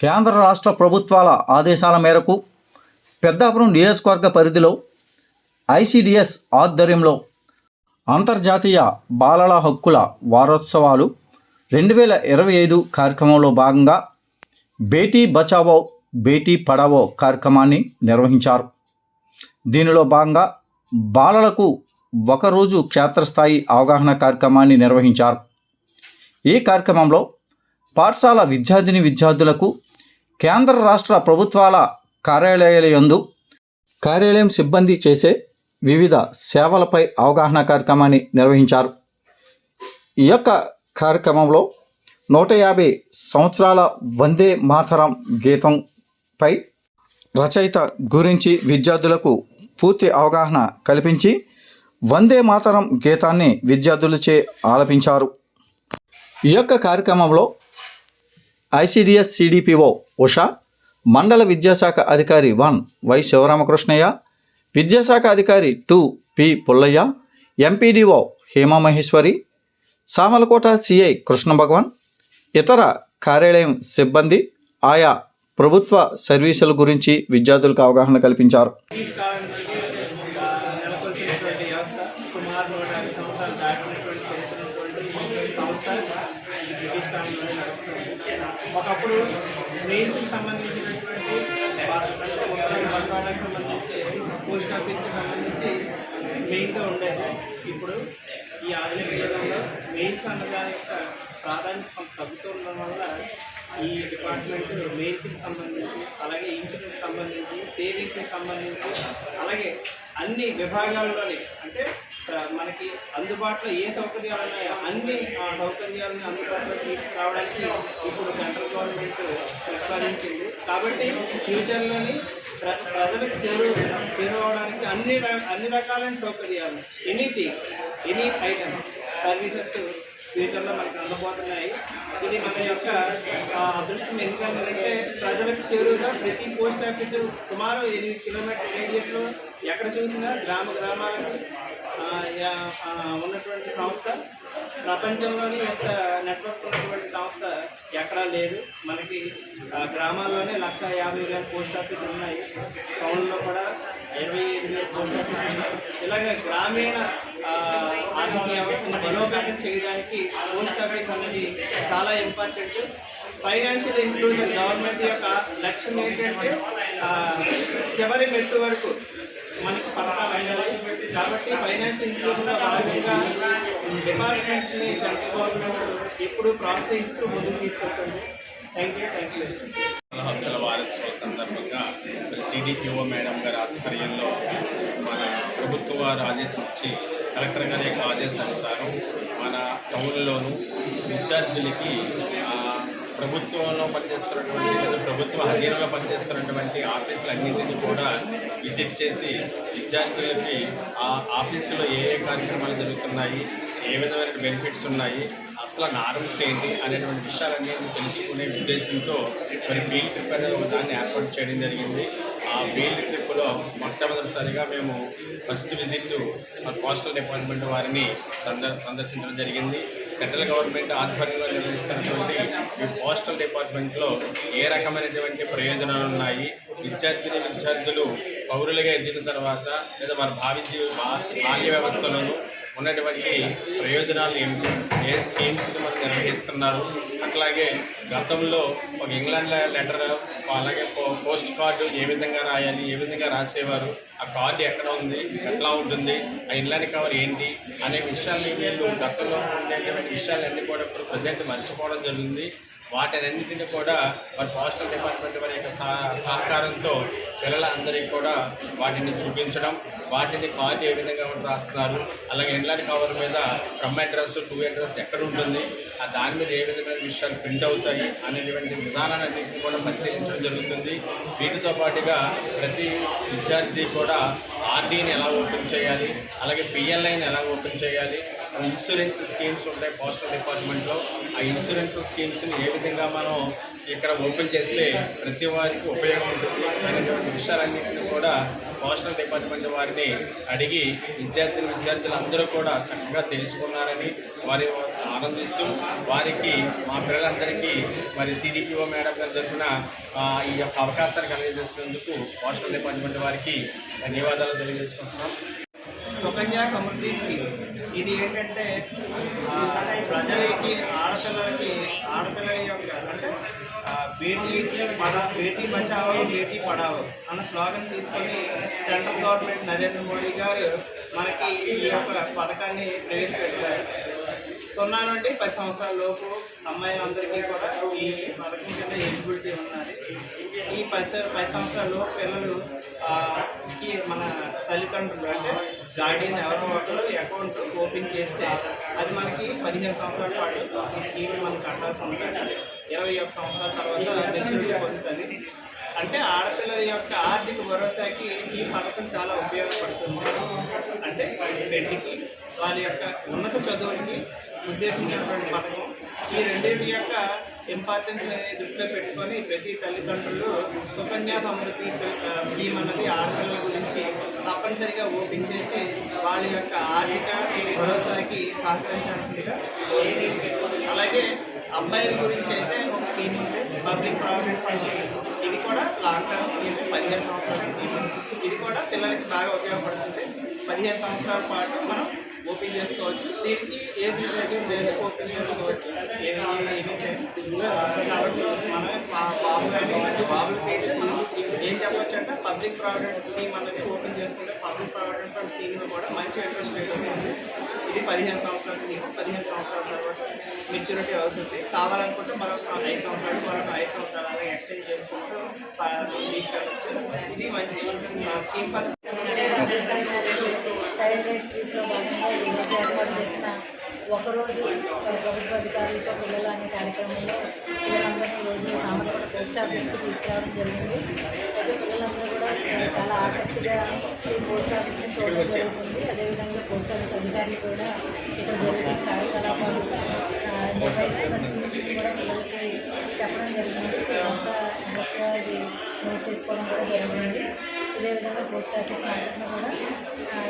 కేంద్ర రాష్ట్ర ప్రభుత్వాల ఆదేశాల మేరకు పెద్దాపురం నియోజకవర్గ పరిధిలో ఐసిడిఎస్ ఆధ్వర్యంలో అంతర్జాతీయ బాలల హక్కుల వారోత్సవాలు రెండు వేల ఇరవై ఐదు కార్యక్రమంలో భాగంగా బేటీ బచావో బేటీ పడావో కార్యక్రమాన్ని నిర్వహించారు. దీనిలో భాగంగా బాలలకు ఒకరోజు క్షేత్రస్థాయి అవగాహన కార్యక్రమాన్ని నిర్వహించారు. ఈ కార్యక్రమంలో పాఠశాల విద్యార్థిని విద్యార్థులకు కేంద్ర రాష్ట్ర ప్రభుత్వాల కార్యాలయాల యందు కార్యాలయం సిబ్బంది చేసే వివిధ సేవలపై అవగాహన కార్యక్రమాన్ని నిర్వహించారు. ఈ యొక్క కార్యక్రమంలో నూట యాభై సంవత్సరాల వందే మాతరం గీతంపై రచయిత గురించి విద్యార్థులకు పూర్తి అవగాహన కల్పించి వందే మాతరం గీతాన్ని విద్యార్థులచే ఆలపించారు. ఈ యొక్క కార్యక్రమంలో ఐసిడిఎస్ సిడిపిఓ ఉషా మండల విద్యాశాఖ అధికారి వన్ వై శివరామకృష్ణయ్య విద్యాశాఖ అధికారి two P Pullaiah MPDO Hemamaheswari Samalkota CI Krishna Bhagavan ఇతర కార్యాలయం సిబ్బంది ఆయా ప్రభుత్వ సర్వీసుల గురించి విద్యార్థులకు అవగాహన కల్పించారు. సంవత్సరాలు దాటినటువంటి చరిత్ర బ్రిటిష్ కాలంలో నడుస్తుంది ఒకప్పుడు మెయిన్కి సంబంధించినటువంటి భారత- సంబంధించి పోస్ట్ ఆఫీస్కి సంబంధించి మెయిన్గా ఉండేది. ఇప్పుడు ఈ ఆధునిక యుగంలో మెయిన్స్ అన్నదాని యొక్క ప్రాధాన్యత కొంత ఉండడం వల్ల ఈ డిపార్ట్మెంట్ మెయిన్కి సంబంధించి అలాగే ఇన్సూరెన్స్ సంబంధించి సేవింగ్స్కి సంబంధించి అలాగే అన్ని విభాగాల్లోనే అంటే మనకి అందుబాటులో ఏ సౌకర్యాలు ఉన్నాయో అన్ని ఆ, సౌకర్యాలను అందుబాటులో తీసుకురావడానికి ఇప్పుడు సెంట్రల్ గవర్నమెంట్ ప్రతిపాదించింది. కాబట్టి ఫ్యూచర్లోని ప్ర ప్రజలకు చేరు చేరువడానికి అన్ని అన్ని రకాలైన సౌకర్యాలు ఎనీథింగ్ ఎనీ ఐటమ్ సర్వీసెస్ ఫ్యూచర్లో మనకు అందబోతున్నాయి ఇది మన యొక్క అదృష్టం ఎందుకంటే ప్రజలకు చేరువుగా ప్రతి పోస్ట్ ఆఫీసు సుమారు ఎనిమిది కిలోమీటర్ రేడియస్లో ఎక్కడ చూసినా గ్రామ గ్రామాలకు ఉన్నటువంటి సంస్థ ప్రపంచంలోని ఎంత నెట్వర్క్ ఉన్నటువంటి సంస్థ ఎక్కడా లేదు. మనకి గ్రామాల్లోనే లక్ష యాభై వేల పోస్ట్ ఆఫీసులు ఉన్నాయి. టౌన్లో కూడా ఇరవై ఐదు వేల పోస్ట్ ఆఫీసులు ఉన్నాయి. ఇలాగ గ్రామీణ ఆర్థిక వ్యవస్థను బలోపేతం చేయడానికి పోస్ట్ ఆఫీస్ అనేది చాలా ఇంపార్టెంట్. ఫైనాన్షియల్ ఇంక్లూజన్ గవర్నమెంట్ యొక్క లక్ష్యం ఏంటంటే చివరి మెట్టు వరకు మనకి పథకాలు అయినాయి. కాబట్టి ఫైనాన్షియల్ ఇంక్లూజన్లో భాగంగా డిపార్ట్మెంట్ని సెంట్రల్ గవర్నమెంట్ ఎప్పుడు ప్రోత్సహిస్తూ ముందుకు తీసుకెళ్తుంది థ్యాంక్ యూ థ్యాంక్ యూ హక్కుల వారోత్సవ సందర్భంగా సిడిపిఓ మేడం గారి ఆధ్వర్యంలో మన ప్రభుత్వ వారు ఆదేశం ఇచ్చి కలెక్టర్ గారి యొక్క ఆదేశానుసారం మన టౌన్లోను విద్యార్థులకి ప్రభుత్వంలో పనిచేస్తున్నటువంటి లేదా ప్రభుత్వ అధీనంలో పనిచేస్తున్నటువంటి ఆఫీసులన్నింటినీ కూడా విజిట్ చేసి విద్యార్థులకి ఆ ఆఫీసులో ఏ ఏ కార్యక్రమాలు జరుగుతున్నాయి ఏ విధమైన బెనిఫిట్స్ ఉన్నాయి అసలు నార్మ్స్ ఏంటి అనేటువంటి విషయాలన్నీ తెలుసుకునే ఉద్దేశంతో మరి ఫీల్డ్ ట్రిప్ అనేది ఒక దాన్ని ఏర్పాటు చేయడం జరిగింది. ఆ ఫీల్డ్ ట్రిప్లో మొట్టమొదటిసారిగా మేము ఫస్ట్ విజిట్ మా పోస్టల్ డిపార్ట్మెంట్ వారిని సందర్ సందర్శించడం జరిగింది. సెంట్రల్ గవర్నమెంట్ ఆధ్వర్యంలో నిర్వహిస్తున్నటువంటి ఈ పోస్టల్ డిపార్ట్మెంట్లో ఏ రకమైనటువంటి ప్రయోజనాలు ఉన్నాయి విద్యార్థిని విద్యార్థులు పౌరులుగా ఎదిగిన తర్వాత లేదా మన భావి బాల్య వ్యవస్థలోనూ ఉన్నటువంటి ప్రయోజనాలు ఏమిటి? ఏ స్కీమ్స్ని మనం నిర్వహిస్తున్నారు? అట్లాగే గతంలో ఒక ఇంగ్లాండ్ లెటర్ అలాగే పోస్ట్ కార్డు ఏ విధంగా రాయాలి ఏ విధంగా రాసేవారు? ఆ కార్డు ఎక్కడ ఉంది? ఎట్లా ఉంటుంది? ఆ ఇంగ్లాండ్ కవర్ ఏంటి? అనే విషయాలు వీళ్ళు గతంలో ఉండేటువంటి విషయాలన్నీ కూడా ఇప్పుడు ప్రజెంట్ మర్చిపోవడం జరిగింది. వాటినన్నింటినీ కూడా మరి పోస్టల్ డిపార్ట్మెంట్ వారి యొక్క సహ- సహకారంతో పిల్లలందరికీ కూడా వాటిని చూపించడం వాటిని కార్డు ఏ విధంగా రాస్తున్నారు అలాగే ఇన్లాండ్ కవర్ మీద ఫ్రమ్ అడ్రస్ టూ అడ్రస్ ఎక్కడ ఉంటుంది ఆ దాని మీద ఏ విధమైన విషయాలు ప్రింట్ అవుతాయి అనేటువంటి విధానాలన్నింటినీ కూడా పరిశీలించడం జరుగుతుంది. వీటితో పాటుగా ప్రతి విద్యార్థి కూడా ఆర్డీని ఎలా ఓపెన్ చేయాలి అలాగే పిఎల్ఐని ఎలా ఓపెన్ చేయాలి ఇన్సూరెన్స్ స్కీమ్స్ ఉంటాయి పోస్టల్ డిపార్ట్మెంట్లో. ఆ ఇన్సూరెన్స్ స్కీమ్స్ని ఏ విధంగా మనం ఇక్కడ ఓపెన్ చేస్తే ప్రతి వారికి ఉపయోగం ఉంటుంది. అనేటువంటి విషయాలన్నింటినీ కూడా పోస్టల్ డిపార్ట్మెంట్ వారిని అడిగి విద్యార్థులు విద్యార్థులు అందరూ కూడా చక్కగా తెలుసుకున్నారని వారి ఆనందిస్తూ వారికి మా పిల్లలందరికీ మరి సిడిపిఓ మేడం గారి తరఫున ఈ యొక్క అవకాశాన్ని కలిగజేసినందుకు పోస్టల్ డిపార్ట్మెంట్ వారికి ధన్యవాదాలు తెలియజేసుకుంటున్నాం. సుకన్యా సమృద్ధి ఇది ఏంటంటే ప్రజలకి ఆడపిల్లలకి ఆడపిల్లల యొక్క అంటే బేటీ పడా బేటీ బచావో బేటీ పడావో అన్న స్లోగన్ తీసుకొని సెంట్రల్ గవర్నమెంట్ నరేంద్ర మోడీ గారు మనకి ఈ యొక్క పథకాన్ని ప్రవేశపెట్టారు. సున్నా నుండి పది సంవత్సరాల లోపు అమ్మాయిలందరికీ కూడా ఈ పథకం కింద ఎలిజిబిలిటీ ఉన్నది. ఈ పది పది సంవత్సరాల లోపు పిల్లలు కి మన తల్లిదండ్రులు అంటే గార్డియన్ ఎవరో ఒకరు అకౌంట్ ఓపెన్ చేస్తే అది మనకి పదిహేను సంవత్సరాల పాటు స్కీమ్ మనం కట్టాల్సి ఉంటుంది. ఇరవై ఒక్క సంవత్సరాల తర్వాత మెచ్యూరిటీ పొందుతుంది. అంటే ఆడపిల్లల యొక్క ఆర్థిక భరోసాకి ఈ పథకం చాలా ఉపయోగపడుతుంది. అంటే పెళ్ళికి వాళ్ళ యొక్క ఉన్నత చదువులకి ఉద్దేశించినటువంటి పథకం. ఈ రెండింటి యొక్క ఇంపార్టెన్స్ అనేది దృష్టిలో పెట్టుకొని ప్రతి తల్లిదండ్రులు సుకన్య సమృద్ధి స్కీమ్ అన్నది ఆడపిల్లల గురించి తప్పనిసరిగా ఓపెన్ చేసి వాళ్ళ యొక్క ఆర్థిక భరోసాకి సహకరించాల్సిందిగా అలాగే అబ్బాయిల గురించి అయితే ఒక స్కీమ్ ఉంది పబ్లిక్ ప్రావిడెంట్ ఫండ్. ఇది కూడా లాంగ్ టర్మ్ స్కీమ్ పదిహేను సంవత్సరాల స్కీమ్ ఇది కూడా పిల్లలకి బాగా ఉపయోగపడుతుంది. పదిహేను సంవత్సరాల పాటు మనం ఓపెన్ చేసుకోవచ్చు. దీనికి ఏ రిలేటివ్ ఓపెన్ చేసుకోవచ్చు ఏమి కాబట్టి మనం బాబు కానీ ఏం చెప్పొచ్చు అంటే పబ్లిక్ ప్రావిడెంట్ స్కీమ్ అనేది ఓపెన్ చేసుకుంటే పబ్లిక్ ప్రావిడెంట్ ఫండ్ స్కీమ్లో కూడా మంచి ఇంట్రెస్ట్ రేట్ ఉంటుంది ఇది పదిహేను సంవత్సరాల స్కీమ్ పదిహేను సంవత్సరాల తర్వాత మెచ్యూరిటీ అవుతుంది. కావాలనుకుంటే మరొక ఐదు సంవత్సరాలు మరొక ఐదు సంవత్సరాలు ఎక్స్టెండ్ చేసుకుంటూ ఇది మంచి స్కీమ్ పద్ధతి చైల్డ్ రైట్స్ భాగంగా ఈరోజు ఏర్పాటు చేసిన ఒకరోజు ప్రభుత్వ అధికారులతో పిల్లలు అనే కార్యక్రమంలో పిల్లలందరినీ ఈరోజు సామర్లకోట పోస్ట్ ఆఫీస్కి తీసుకురావడం జరిగింది. అయితే పిల్లలందరూ కూడా చాలా ఆసక్తిగా ఈ పోస్ట్ ఆఫీస్ని చూడడం జరుగుతుంది. అదేవిధంగా పోస్ట్ ఆఫీస్ అధికారులు కూడా ఇక్కడ జరుగుతున్న కార్యకలాపాలు నిర్వహిస్తున్న స్కీమ్స్ కూడా పిల్లలకి చెప్పడం జరిగింది. ఇంట్రెస్ట్గా ఇది నోట్ చేసుకోవడం కూడా జరిగింది. ఇదేవిధంగా పోస్ట్ ఆఫీస్ మార్కెట్ను కూడా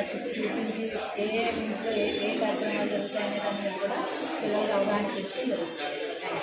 చుట్టూ చూపించి ఏ ఏ మీన్స్లో ఏ ఏ కార్యక్రమాలు జరుగుతాయనే దాని మీద కూడా పిల్లలకు అవగాహన పెంచడం జరుగుతుంది.